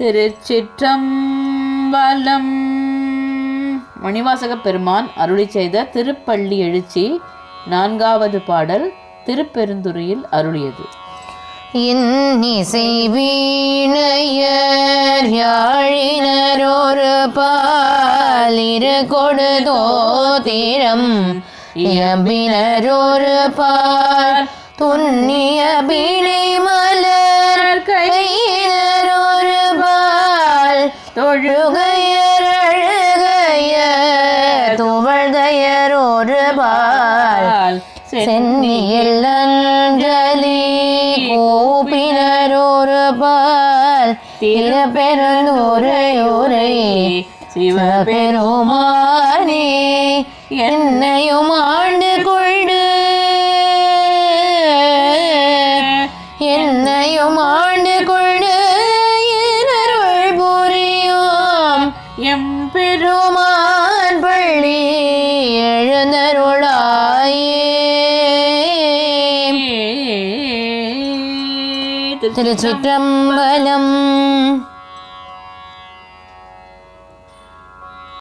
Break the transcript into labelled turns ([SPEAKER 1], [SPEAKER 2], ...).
[SPEAKER 1] திருச்சிற்றம்பலம். மணிவாசக பெருமான் அருளி செய்த திருப்பள்ளி எழுச்சி நான்காவது பாடல் திருப்பெருந்துறையில் அருளியது.
[SPEAKER 2] இன்னிசை வீணையர் யாழினர் பாலிரு கொடுதோ தீரம். இயம்பினர் பால் துண்ணிய பிழை பால் தொழுகையர் அழுகையர் துவழ்தையர் ஒரு பால். சென்னியில் அஞ்சலி கூப்பினர் ஒரு பால். திறப்பெருந்தூரை உரை சிவபெருமானே என்னையும் ஆண்டு கொண்டு என்னையும் ஆண்டு
[SPEAKER 1] എം
[SPEAKER 2] പെരുമാൻ പള്ളി എഴുന്നരുളായേ ബലം